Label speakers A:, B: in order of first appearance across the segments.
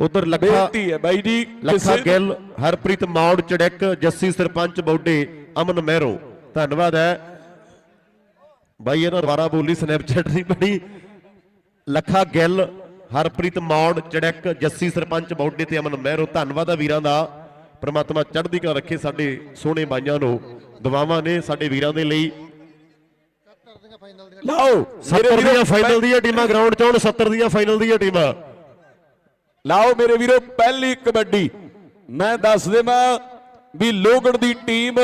A: ਉਧਰ ਲੱਖਾ
B: ਬੇਨਤੀ ਹੈ ਬਾਈ ਜੀ
A: ਲੱਖਾ
B: ਕਿਸੇ-
A: ਗਿੱਲ ਹਰਪ੍ਰੀਤ ਮੌੜ ਚੜੈਕ ਜੱਸੀ ਸਰਪੰਚ ਬੌਡੇ ਅਮਨ ਮਹਿਰੋ। ਧੰਨਵਾਦ ਹੈ। ਬਾਈ ਇਹਨਾਂ ਦੁਬਾਰਾ ਬੋਲੀ ਸਨੈਪਚੈਟ ਨਹੀਂ ਬਣੀ। ਲੱਖਾ ਗਿੱਲ ਹਰਪ੍ਰੀਤ ਮੌੜ ਚੜੈਕ ਜੱਸੀ ਸਰਪੰਚ ਬੌਡੇ ਤੇ ਅਮਨ ਮਹਿਰੋ। ਧੰਨਵਾਦ ਹੈ ਵੀਰਾਂ ਦਾ। ਪ੍ਰਮਾਤਮਾ ਚੜ੍ਹਦੀ ਕਲਾ ਰੱਖੇ ਸਾਡੇ ਸੋਹਣੇ ਬਾਈਆਂ ਨੂੰ। ਦੁਆਵਾਂ ਨੇ ਸਾਡੇ ਵੀਰਾਂ ਦੇ ਲਈ।
B: ਲਓ
A: 70 ਦੀਆਂ ਫਾਈਨਲ ਦੀਆਂ ਟੀਮਾਂ ਗਰਾਊਂਡ 'ਚ 70 ਦੀਆਂ ਫਾਈਨਲ ਦੀਆਂ ਟੀਮਾਂ।
B: ਲਾਓ ਮੇਰੇ ਵੀਰੋ, ਪਹਿਲੀ ਕਬੱਡੀ। ਮੈਂ ਦੱਸ ਦੇਵਾਂ ਵੀ ਲੋਗੜ ਦੀ ਟੀਮ,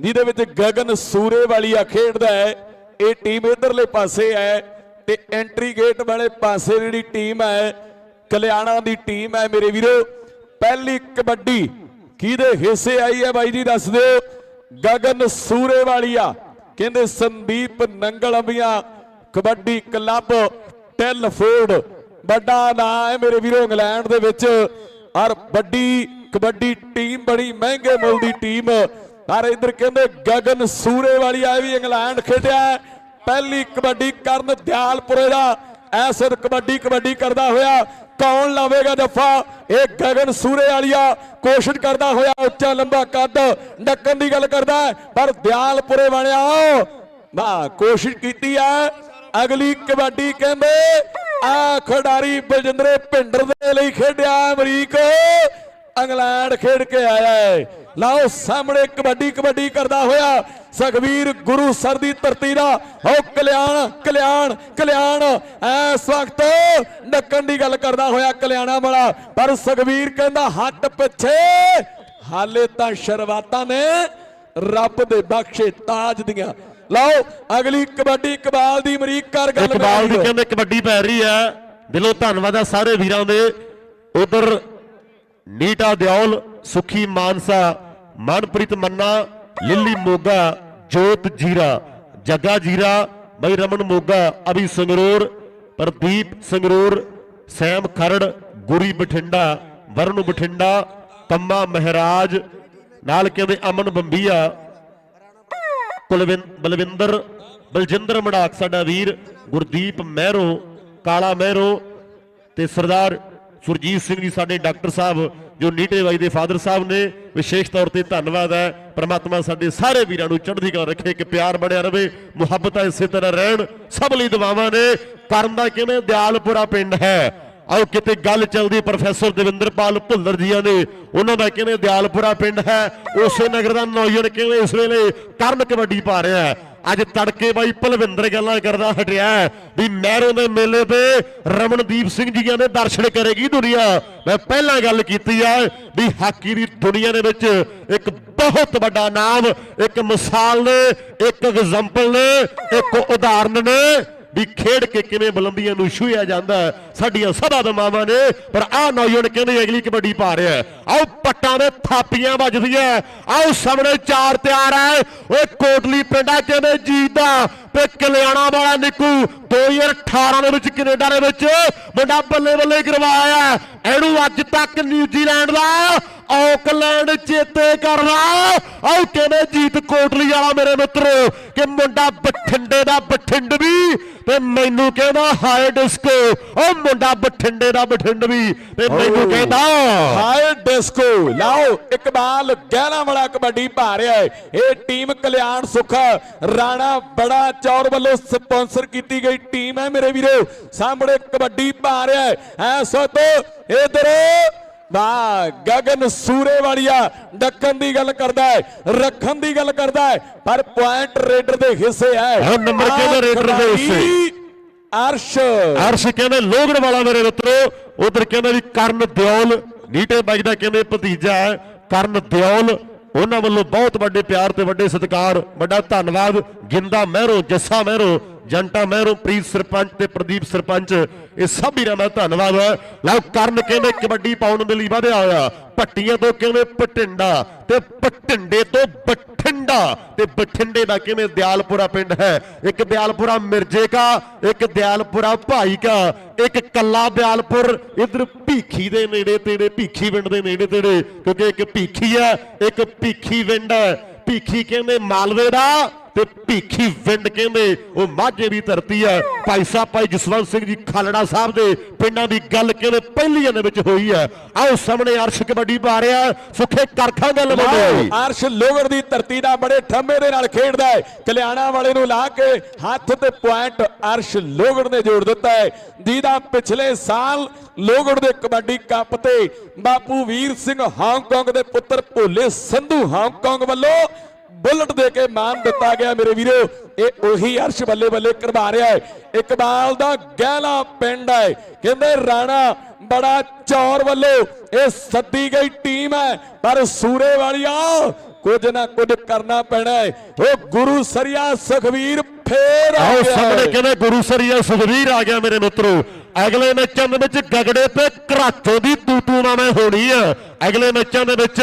B: ਜਿਹਦੇ ਵਿੱਚ ਗਗਨ ਸੂਰੇ ਵਾਲੀਆ ਖੇਡਦਾ ਹੈ, ਇਹ ਟੀਮ ਇਧਰਲੇ ਪਾਸੇ ਹੈ ਤੇ ਐਂਟਰੀ ਗੇਟ ਵਾਲੇ ਪਾਸੇ ਜਿਹੜੀ ਟੀਮ ਹੈ, ਕਲਿਆਣਾ ਦੀ ਟੀਮ ਹੈ ਮੇਰੇ ਵੀਰੋ। ਪਹਿਲੀ ਕਬੱਡੀ ਕਿਹਦੇ ਹਿੱਸੇ ਆਈ ਹੈ ਬਾਈ ਜੀ, ਦੱਸ ਦਿਓ। ਗਗਨ ਸੂਰੇ ਵਾਲੀਆ ਕਹਿੰਦੇ ਸੰਦੀਪ ਨੰਗਲ ਅੰਬੀਆਂ ਕਬੱਡੀ ਕਲੱਬ, ਟੈਲਫੋਰਡ। ਵੱਡਾ ਨਾਂ ਹੈ ਮੇਰੇ ਵੀਰੋ, ਇੰਗਲੈਂਡ ਦੇ ਵਿੱਚ। ਔਰ ਵੱਡੀ ਕਬੱਡੀ ਟੀਮ ਬੜੀ ਮਹਿੰਗੇ ਮੁੱਲ ਦੀ ਟੀਮ। ਔਰ ਇਧਰ ਕਹਿੰਦੇ ਗਗਨ ਸੂਰੇ ਵਾਲੀ ਆਏ ਵੀ ਇੰਗਲੈਂਡ ਖੇਡਿਆ ਪਹਿਲੀ ਕਬੱਡੀ ਕਰਨ ਦਿਆਲਪੁਰੇ ਦਾ। ਐਸਰ ਕਬੱਡੀ ਕਬੱਡੀ ਕਰਦਾ ਹੋਇਆ ਕੌਣ ਲਾਵੇਗਾ ਜੱਫਾ? ਇਹ ਗਗਨ ਸੂਰੇ ਵਾਲੀਆ ਕੋਸ਼ਿਸ਼ ਕਰਦਾ ਹੋਇਆ ਉੱਚਾ ਲੰਬਾ ਕੱਦ ਡੱਕਣ ਦੀ ਗੱਲ ਕਰਦਾ ਪਰ ਦਿਆਲਪੁਰੇ ਵਾਲਿਆ ਨਾ ਕੋਸ਼ਿਸ਼ ਕੀਤੀ ਹੈ। ਅਗਲੀ ਕਬੱਡੀ ਕਹਿੰਦੇ ਆ ਖਿਡਾਰੀ ਬਲਜਿੰਦਰੇ ਭਿੰਡਰ ਦੇ ਲਈ ਖੇਡਿਆ ਅਮਰੀਕ। ਇੰਗਲੈਂਡ ਖੇਡ ਕੇ ਆਇਆ ਹੈ। ਲਓ ਸਾਹਮਣੇ ਕਬੱਡੀ ਕਬੱਡੀ ਕਰਦਾ ਹੋਇਆ ਸਖਵੀਰ ਗੁਰੂ ਸਰ ਦੀ ਧਰਤੀ ਦਾ। ਹੋ ਕਲਿਆਣ ਕਲਿਆਣ ਕਲਿਆਣ। ਇਸ ਵਕਤ ਡੱਕਣ ਦੀ ਗੱਲ ਕਰਦਾ ਹੋਇਆ ਕਲਿਆਣਾ ਵਾਲਾ। ਪਰ ਸਖਵੀਰ ਕਹਿੰਦਾ ਹੱਟ ਪਿੱਛੇ। ਹਾਲੇ ਤਾਂ ਸ਼ਰਵਾਤਾਂ ਨੇ ਰੱਬ ਦੇ ਬਖਸ਼ੇ ਤਾਜ ਦੀਆਂ। ਲਓ ਅਗਲੀ ਕਬੱਡੀ ਇਕਬਾਲ ਦੀ ਅਮਰੀਕ ਕਰ ਗੱਲ
A: ਇਕਬਾਲ ਦੀ। ਕਹਿੰਦੇ ਕਬੱਡੀ ਪੈ ਰਹੀ ਹੈ ਦਿਲੋਂ ਧੰਨਵਾਦ ਹੈ ਸਾਰੇ ਵੀਰਾਂ ਦੇ ਉਧਰ ਨੀਟਾ ਦਿਓਲ ਸੁਖੀ ਮਾਨਸਾ ਮਨਪ੍ਰੀਤ ਮੰਨਾ ਲਿੱਲੀ ਮੋਗਾ ਜੋਤ ਜੀਰਾ ਜੱਗਾ ਜੀਰਾ ਬਈ ਰਮਨ ਮੋਗਾ ਅਭੀ ਸੰਗਰੂਰ ਪ੍ਰਦੀਪ ਸੰਗਰੂਰ ਸੈਮ ਖਰੜ ਗੁਰੀ ਬਠਿੰਡਾ ਵਰਨ ਬਠਿੰਡਾ ਕੰਮਾ ਮਹਿਰਾਜ ਨਾਲ ਕਹਿੰਦੇ ਅਮਨ ਬੰਬੀਆ ਬਲਵਿੰਦਰ, ਬਲਜਿੰਦਰ ਮੜਾਕ, ਸਾਡਾ ਵੀਰ ਗੁਰਦੀਪ ਮਹਿਰੋ, ਕਾਲਾ ਮਹਿਰੋ ਤੇ ਸਰਦਾਰ ਸੁਰਜੀਤ ਸਿੰਘ ਜੀ, ਸਾਡੇ ਡਾਕਟਰ ਸਾਹਿਬ, ਜੋ ਨੀਟੇ ਬਾਈ ਦੇ ਫਾਦਰ ਸਾਹਿਬ ਨੇ, ਵਿਸ਼ੇਸ਼ ਤੌਰ ਤੇ ਧੰਨਵਾਦ ਹੈ। ਪ੍ਰਮਾਤਮਾ ਸਾਡੇ ਸਾਰੇ ਵੀਰਾਂ ਨੂੰ ਚੜ੍ਹਦੀ ਕਲਾ ਰੱਖੇ ਕਿ ਪਿਆਰ ਬਣਿਆ ਰਵੇ, ਮੁਹੱਬਤਾਂ ਇਸੇ ਤਰ੍ਹਾਂ ਰਹਿਣ, ਸਭ ਲਈ ਦੁਆਵਾਂ ਨੇ। ਕਰਨ ਦਾ ਕਿਵੇਂ? ਦਿਆਲਪੁਰਾ ਪਿੰਡ ਹੈ। ਆਓ ਕਿਤੇ ਗੱਲ ਚੱਲਦੀ, ਪ੍ਰੋਫੈਸਰ ਦਵਿੰਦਰਪਾਲ ਭੁੱਲਰ ਜੀਆਂ ਨੇ ਉਹਨਾਂ ਦਾ ਕਹਿੰਦੇ ਦਿਆਲਪੁਰਾ ਪਿੰਡ ਹੈ? ਉਸੇ ਨਗਰ ਦਾ ਨੌਜਵਾਨ ਕਹਿੰਦੇ ਇਸ ਵੇਲੇ ਕਰਨ ਕਬੱਡੀ ਪਾ ਰਿਹਾ ਹੈ? ਅੱਜ ਤੜਕੇ ਬਾਈ ਭਲਵਿੰਦਰ ਗੱਲਾਂ ਕਰਦਾ ਹਟਿਆ ਵੀ ਮਹਿਰੋਂ ਦੇ ਮੇਲੇ ਤੇ ਰਮਨਦੀਪ ਸਿੰਘ ਜੀਆਂ ਦੇ ਦਰਸ਼ਨ ਕਰੇਗੀ ਦੁਨੀਆ। ਮੈਂ ਪਹਿਲਾਂ ਗੱਲ ਕੀਤੀ ਆ ਵੀ ਹਾਕੀ ਦੀ ਦੁਨੀਆ ਦੇ ਵਿੱਚ ਇੱਕ ਬਹੁਤ ਵੱਡਾ ਨਾਮ, ਇੱਕ ਮਿਸਾਲ ਨੇ, ਇੱਕ ਐਗਜ਼ਾਮਪਲ ਨੇ, ਇੱਕ ਉਦਾਹਰਨ ਨੇ। ਵੀ ਖੇਡ ਕੇ ਕਿਵੇਂ ਬੁਲੰਦੀਆਂ ਨੂੰ ਛੂਹਿਆ ਜਾਂਦਾ ਹੈ। ਸਾਡੀਆਂ ਸਦਾ ਦਮਾਵਾਂ ਨੇ, ਪਰ ਆਹ ਨੌਜਵਾਨ ਕਹਿੰਦੇ ਅਗਲੀ ਕਬੱਡੀ ਪਾ ਰਿਹਾ ਆਓ ਪੱਟਾਂ ਦੇ ਥਾਪੀਆਂ ਵੱਜਦੀਆਂ ਆਓ ਸਾਹਮਣੇ ਚਾਰ ਤਿਆਰ ਹੈ। ਓਏ ਕੋਟਲੀ ਪਿੰਡਾ ਕਹਿੰਦੇ ਜੀਦਾ ਤੇ ਕਲਿਆਣਾ ਵਾਲਾ ਨਿੱਕੂ 2018 ਦੇ ਵਿੱਚ ਕੈਨੇਡਾ ਦੇ ਵਿੱਚ, ਮੁੰਡਾ ਬੱਲੇ ਬੱਲੇ ਕਰਵਾਇਆ ਇਹਨੂੰ ਅੱਜ ਤੱਕ ਨਿਊਜ਼ੀਲੈਂਡ ਦਾ ਆਕਲੈਂਡ ਚੇਤੇ ਕਰਦਾ ਆਓ ਕਹਿੰਦੇ ਜੀਤ ਕੋਟਲੀ ਵਾਲਾ ਮੇਰੇ ਮਿੱਤਰੋ ਕਿ ਮੁੰਡਾ ਬਠਿੰਡੇ ਦਾ ਬਠਿੰਡਵੀ ਤੇ ਮੈਨੂੰ ਕਹਿੰਦਾ ਹਾਈ ਡਿਸਕੋ ਉਹ ਮੁੰਡਾ ਬਠਿੰਡੇ ਦਾ ਬਠਿੰਡਵੀ ਤੇ ਮੈਨੂੰ ਕਹਿੰਦਾ
B: ਹਾਈ ਡਿਸਕੋ ਲਾਓ ਇਕਬਾਲ ਗਹਿਣਾ ਵਾਲਾ ਕਬੱਡੀ ਪਾ ਰਿਹਾ ਹੈ ਇਹ ਟੀਮ ਕਲਿਆਣ ਸੁਖ ਰਾਣਾ ਬੜਾ ਚੌਰ ਵੱਲੋਂ ਸਪਾਂਸਰ ਕੀਤੀ ਗਈ ਟੀਮ ਹੈ ਮੇਰੇ ਵੀਰੋ। ਸਾਹਮਣੇ ਕਬੱਡੀ ਪਾ ਰਿਹਾ ਹੈ ਐਸ ਵਕਤ ਇਧਰ ਵਾਹ ਗਗਨ ਸੂਰੇ ਵਾਲੀਆ ਡੱਕਣ ਦੀ ਗੱਲ ਕਰਦਾ ਹੈ ਰੱਖਣ ਦੀ ਗੱਲ ਕਰਦਾ ਹੈ ਪਰ ਪੁਆਇੰਟ ਰੇਡਰ ਦੇ ਹਿੱਸੇ ਹੈ
A: ਹਾਂ, ਨੰਬਰ ਕਿਹਦੇ ਰੇਡਰ ਦੇ ਹਿੱਸੇ?
B: ਅਰਸ਼
A: ਅਰਸ਼ ਕਹਿੰਦੇ ਲੋਗੜ ਵਾਲਾ ਮੇਰੇ ਮਿੱਤਰੋ ਉਧਰ ਕਹਿੰਦੇ ਵੀ ਕਰਨ ਦਿਓਲ ਨੀਟੇ ਬਾਈ ਦਾ ਕਹਿੰਦੇ ਭਤੀਜਾ ਹੈ ਕਰਨ ਦਿਓਲ ਉਹਨਾਂ ਵੱਲੋਂ ਬਹੁਤ ਵੱਡੇ ਪਿਆਰ ਤੇ ਵੱਡੇ ਸਤਿਕਾਰ ਵੱਡਾ ਧੰਨਵਾਦ ਗਿੰਦਾ ਮਹਿਰੋ ਜੱਸਾ ਮਹਿਰੋ ਜੰਟਾ ਮਹਿਰੋ, ਪ੍ਰੀਤ ਸਰਪੰਚ ਤੇ ਪ੍ਰਦੀਪ ਸਰਪੰਚ, ਇਹ ਸਭ ਵੀਰਾਂ ਦਾ ਧੰਨਵਾਦ ਹੈ। ਲਓ, ਕਰਨ ਕਹਿੰਦੇ ਕਬੱਡੀ ਪਾਉਣ ਦੇ ਲਈ ਵਧਿਆ ਹੋਇਆ? ਪੱਟੀਆਂ ਤੋਂ ਕਹਿੰਦੇ ਪਟਿੰਡਾ ਤੇ ਪਟਿੰਡੇ ਤੋਂ ਬਠਿੰਡਾ। ਤੇ ਬਠਿੰਡੇ ਦਾ ਕਿਵੇਂ ਦਿਆਲਪੁਰਾ ਪਿੰਡ ਹੈ? ਇੱਕ ਦਿਆਲਪੁਰਾ ਮਿਰਜੇ ਕਾ ਇੱਕ ਦਿਆਲਪੁਰਾ ਭਾਈ ਕਾ ਇੱਕ ਕੱਲਾ ਦਿਆਲਪੁਰ। ਇਧਰ ਭੀਖੀ ਦੇ ਨੇੜੇ ਤੇੜੇ, ਭੀਖੀ ਪਿੰਡ ਦੇ ਨੇੜੇ ਤੇੜੇ, ਕਿਉਂਕਿ ਇੱਕ ਭੀਖੀ ਹੈ, ਇੱਕ ਭੀਖੀ ਪਿੰਡ ਹੈ। ਭੀਖੀ ਕਹਿੰਦੇ ਮਾਲਵੇ ਦਾ? ਤੇ ਭੀਖੀ ਵਿੰਡ ਕਹਿੰਦੇ ਉਹ ਮਾਝੇ ਦੀ ਧਰਤੀ ਹੈ ਭਾਈ ਸਾਹਿਬ ਭਾਈ ਜਸਵੰਤ ਸਿੰਘ ਜੀ ਖਾਲੜਾ ਸਾਹਿਬ ਦੇ ਪਿੰਡਾਂ ਦੀ ਗੱਲ ਕਹਿੰਦੇ ਪਹਿਲੀਆਂ ਦੇ ਵਿੱਚ ਹੋਈ ਹੈ ਆਓ ਸਾਹਮਣੇ ਅਰਸ਼ ਕਬੱਡੀ ਪਾ ਰਿਹਾ ਸੁੱਖੇ ਕਰਖਾਂ ਗੱਲ ਬਣੇ
B: ਅਰਸ਼ ਲੋਗੜ ਦੀ ਧਰਤੀ ਦਾ ਬੜੇ ਠੰਮੇ ਦੇ ਨਾਲ ਖੇਡਦਾ ਹੈ। ਕਲਿਆਣਾ ਵਾਲੇ ਨੂੰ ਲਾ ਕੇ ਹੱਥ ਤੇ ਪੁਆਇੰਟ ਅਰਸ਼ ਲੋਗੜ ਨੇ ਜੋੜ ਦਿੱਤਾ ਹੈ। ਜਿਹਦਾ ਪਿਛਲੇ ਸਾਲ ਲੋਗੜ ਦੇ ਕਬੱਡੀ ਕੱਪ ਤੇ ਬਾਪੂ ਵੀਰ ਸਿੰਘ ਹਾਂਗਕਾਂਗ ਦੇ ਪੁੱਤਰ ਭੋਲੇ ਸੰਧੂ ਹਾਂਗਕਾਂਗ ਵੱਲੋਂ ਬੁਲਟ ਦੇ ਕੇ ਮਾਨ ਦਿੱਤਾ ਗਿਆ ਮੇਰੇ ਵੀਰੋ। ਇਹ ਉਹੀ ਅਰਸ਼ ਬੱਲੇ ਬੱਲੇ ਕਰਵਾ ਰਿਹਾ ਹੈ। ਇਕਬਾਲ ਦਾ ਗਹਿਲਾ ਪਿੰਡ ਹੈ। ਕਹਿੰਦੇ ਰਾਣਾ ਬੜਾ ਚੌਰ ਵੱਲੋਂ ਇਹ ਸੱਦੀ ਗਈ ਟੀਮ ਹੈ। ਪਰ ਸੂਰੇ ਵਾਲੀਆ ਕੁਝ ਨਾ ਕੁਝ ਕਰਨਾ ਪੈਣਾ ਹੈ। ਉਹ ਗੁਰੂ ਸਰੀਆ ਸੁਖਵੀਰ ਫੇਰ ਆ ਗਿਆ
A: ਸਾਹਮਣੇ
B: ਹੈ।
A: ਕਹਿੰਦੇ ਗੁਰੂ ਸਰੀਆ ਸੁਖਵੀਰ ਆ ਗਿਆ ਮੇਰੇ ਮਿੱਤਰੋ। ਅਗਲੇ ਮੈਚਾਂ ਦੇ ਵਿੱਚ ਗਗੜੇ ਤੇ ਘਰਾਚੋ ਦੀ ਤੂ ਤੂ ਨਾ ਮੈਂ ਹੋਣੀ ਆ ਅਗਲੇ ਮੈਚਾਂ ਦੇ ਵਿੱਚ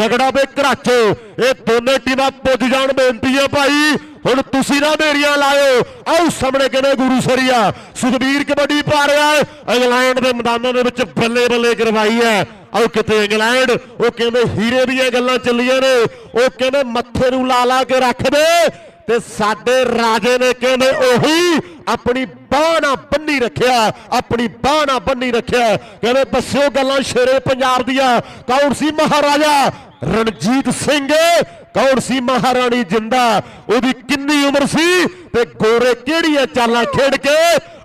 A: ਗਗੜਾ ਤੇ ਘਰਾਚੋ। ਇਹ ਦੋਨੇ ਟੀਮਾਂ ਪੁੱਜ ਜਾਣ, ਬੇਨਤੀ ਹੈ ਭਾਈ। ਹੁਣ ਤੁਸੀਂ ਨਾ ਢੇਰੀਆਂ ਲਾਇਓ। ਆਓ ਸਾਹਮਣੇ ਕਹਿੰਦੇ ਗੁਰੂ ਸਰੀਆ। ਸੁਖਬੀਰ ਕਬੱਡੀ ਪਾ ਰਿਹਾ ਇੰਗਲੈਂਡ ਦੇ ਮੈਦਾਨਾਂ ਦੇ ਵਿੱਚ ਬੱਲੇ ਬੱਲੇ ਕਰਵਾਈ ਹੈ। ਆਓ ਕਿਤੇ ਇੰਗਲੈਂਡ, ਉਹ ਕਹਿੰਦੇ ਹੀਰੇ ਦੀਆਂ ਗੱਲਾਂ ਚੱਲੀਆਂ ਨੇ। ਉਹ ਕਹਿੰਦੇ ਮੱਥੇ ਨੂੰ ਲਾ ਲਾ ਕੇ ਰੱਖ ਦੇ। ਤੇ ਸਾਡੇ ਰਾਜੇ ਨੇ ਕਹਿੰਦੇ ਉਹੀ ਆਪਣੀ ਬਾਹ ਨਾ ਬੰਨੀ ਰੱਖਿਆ, ਆਪਣੀ ਬਾਹ ਨਾਲ ਬੰਨੀ ਰੱਖਿਆ। ਕਹਿੰਦੇ, ਦੱਸਿਓ ਗੱਲਾਂ ਸ਼ੇਰੇ ਪੰਜਾਬ ਦੀਆਂ। ਕੌਣ ਸੀ ਮਹਾਰਾਜਾ? ਰਣਜੀਤ ਸਿੰਘ। ਕੌਣ ਸੀ ਮਹਾਰਾਣੀ ਜਿੰਦਾ? ਉਹਦੀ ਕਿੰਨੀ ਉਮਰ ਸੀ? ਤੇ ਗੋਰੇ ਕਿਹੜੀਆਂ ਚਾਲਾਂ ਖੇਡ ਕੇ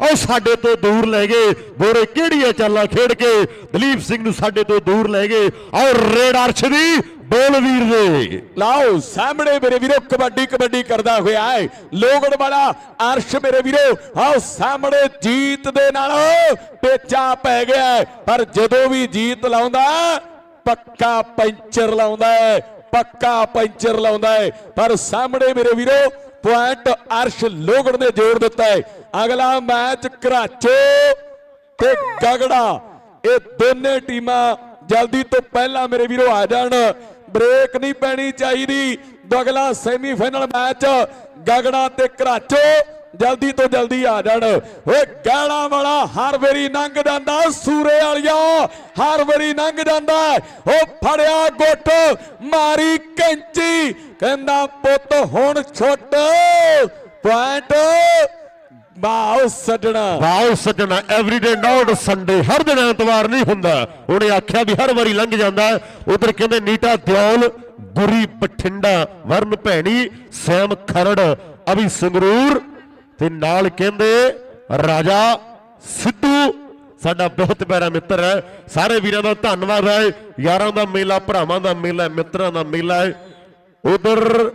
A: ਉਹ ਸਾਡੇ ਤੋਂ ਦੂਰ ਲੈ ਗਏ? ਗੋਰੇ ਕਿਹੜੀਆਂ ਚਾਲਾਂ ਖੇਡ ਕੇ ਦਲੀਪ ਸਿੰਘ ਨੂੰ ਸਾਡੇ ਤੋਂ ਦੂਰ ਲੈ ਗਏ? ਔਰ ਰੇਡ ਅਰਸ਼ ਦੀ ਬੋਲ ਦੇ।
B: ਲਾਓ, ਸਾਹਮਣੇ ਮੇਰੇ ਵੀਰੋ, ਕਬੱਡੀ ਕਬੱਡੀ ਕਰਦਾ ਹੋਇਆ ਹੈ। ਲੋਗੜ ਵਾਲਾ ਅਰਸ਼ ਮੇਰੇ ਵੀਰੋ, ਆਓ, ਸਾਹਮਣੇ ਜੀਤ ਦੇ ਨਾਲ ਪੇਚਾ ਪੈ ਗਿਆ ਹੈ। ਪਰ ਜਦੋਂ ਵੀ ਜੀਤ ਲਾਉਂਦਾ, ਪੱਕਾ ਪੈਂਚਰ ਲਾਉਂਦਾ ਹੈ, ਪੱਕਾ ਪੈਂਚਰ ਲਾਉਂਦਾ ਹੈ। ਪਰ ਸਾਹਮਣੇ ਮੇਰੇ ਵੀਰੋ ਪੁਆਇੰਟ ਅਰਸ਼ ਲੋਗੜ ਨੇ ਜੋੜ ਦਿੱਤਾ ਹੈ। ਅਗਲਾ ਮੈਚ ਘਰਾਚੋ ਤੇ ਗਗੜਾ। ਇਹ ਦੋਨੇ ਟੀਮਾਂ ਜਲਦੀ ਤੋਂ ਪਹਿਲਾਂ ਮੇਰੇ ਵੀਰੋ ਆ ਜਾਣ। ਬ੍ਰੇਕ ਨਹੀਂ ਪੈਣੀ ਚਾਹੀਦੀ। ਅਗਲਾ ਸੈਮੀਫਾਈਨਲ ਮੈਚ ਗਗੜਾ ਤੇ ਘਰਾਚੋ ਜਲਦੀ ਤੋਂ ਜਲਦੀ ਆ ਜਾਣ। ਓਏ ਗਾਣਾ ਵਾਲਾ ਹਰ ਵਾਰੀ ਲੰਘ ਜਾਂਦਾ, ਸੂਰੇ ਵਾਲਿਆ ਹਰ ਵਾਰੀ ਲੰਘ ਜਾਂਦਾ। ਉਹ ਫੜਿਆ ਗੁੱਟ, ਮਾਰੀ ਕੈਂਚੀ। ਕਹਿੰਦਾ, ਪੁੱਤ, ਹੁਣ ਛੁੱਟ ਪੁਆਇੰਟ ਵਾਓ ਸੱਜਣਾ।
A: ਵਾਓ ਸੱਜਣਾ ਐਵਰੀਡੇ ਨਾਟ ਸੰਡੇ ਹਰ ਦਿਨ ਐਤਵਾਰ ਨਹੀਂ ਹੁੰਦਾ। ਉਹਨੇ ਆਖਿਆ ਵੀ ਹਰ ਵਾਰੀ ਲੰਘ ਜਾਂਦਾ। ਉਧਰ ਕਹਿੰਦੇ, ਨੀਟਾ ਦਿਓਲ ਗੁਰੀ ਬਠਿੰਡਾ, ਵਰਨ ਭੈਣੀ, ਸੈਮ ਖਰੜ, ਅਭੀ ਸੰਗਰੂਰ ਤੇ ਨਾਲ ਕਹਿੰਦੇ, ਰਾਜਾ ਸਿੱਧੂ ਸਾਡਾ ਬਹੁਤ ਪਿਆਰਾ ਮਿੱਤਰ ਹੈ। ਸਾਰੇ ਵੀਰਾਂ ਦਾ ਧੰਨਵਾਦ ਹੈ। ਯਾਰਾਂ ਦਾ ਮੇਲਾ, ਭਰਾਵਾਂ ਦਾ ਮੇਲਾ, ਮਿੱਤਰਾਂ ਦਾ ਮੇਲਾ ਹੈ। ਉਧਰ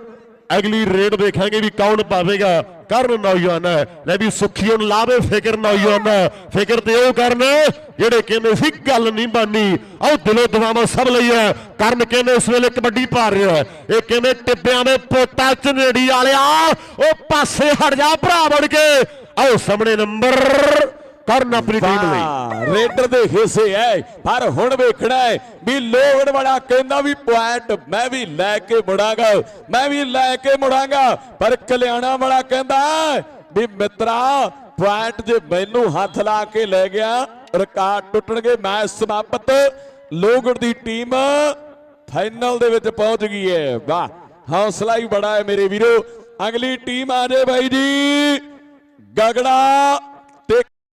A: ਅਗਲੀ ਰੇਡ ਦੇਖਾਂਗੇ ਵੀ ਕੌਣ ਪਾਵੇਗਾ। ਕਰਨ ਨੌਜਵਾਨ ਲੈ ਵੀ ਸੁਖੀਓ ਨੂੰ ਲਾਵੇ, ਫਿਕਰ ਨੌਜਵਾਨ ਫਿਕਰ ਤੇ ਉਹ ਕਰਨ, ਜਿਹੜੇ ਕਹਿੰਦੇ ਸੀ, ਗੱਲ ਨਹੀਂ ਬਾਨੀ ਆਹ ਦਿਲੋਂ ਦਵਾਵਾਂ ਸਭ ਲਈ ਹੈ। ਕਰਨ ਕਹਿੰਦੇ ਇਸ ਵੇਲੇ ਕਬੱਡੀ ਪਾ ਰਿਹਾ ਹੈ। ਇਹ ਕਹਿੰਦੇ ਟਿੱਬਿਆਂ ਦੇ ਪੋਤਾ ਚਨੇੜੀ ਵਾਲਿਆ, ਉਹ ਪਾਸੇ ਹਟ ਜਾ, ਭਰਾ ਬਣ ਕੇ। ਆਓ ਸਾਹਮਣੇ ਨੰਬਰ ਕਰਨ ਆਪਣੀ ਟੀਮ ਲਈ।
B: ਰੇਡਰ ਦੇ ਹਿੱਸੇ ਐ ਪਰ ਹੁਣ ਵੇਖਣਾ ਹੈ ਵੀ ਲੋਹੜ ਵਾਲਾ ਕਹਿੰਦਾ ਵੀ ਪੁਆਇੰਟ ਮੈਂ ਵੀ ਲੈ ਕੇ ਮੁੜਾਂਗਾ ਮੈਂ ਵੀ ਲੈ ਕੇ ਮੁੜਾਂਗਾ ਪਰ ਕਲਿਆਣਾ ਵਾਲਾ ਕਹਿੰਦਾ ਵੀ ਮਿੱਤਰਾ ਪੁਆਇੰਟ ਜੇ ਮੈਨੂੰ ਹੱਥ ਲਾ ਕੇ ਲੈ ਗਿਆ ਰਿਕਾਰਡ ਟੁੱਟਣਗੇ ਮੈਚ ਸਮਾਪਤ ਲੋਹਗੜ ਦੀ ਟੀਮ ਫਾਈਨਲ ਦੇ ਵਿੱਚ ਪਹੁੰਚ ਗਈ ਹੈ ਵਾਹ ਹੌਸਲਾ ਹੀ ਬੜਾ ਹੈ ਮੇਰੇ ਵੀਰੋ। ਅਗਲੀ ਟੀਮ ਆ ਜਾਏ ਬਾਈ ਜੀ ਗਗੜਾ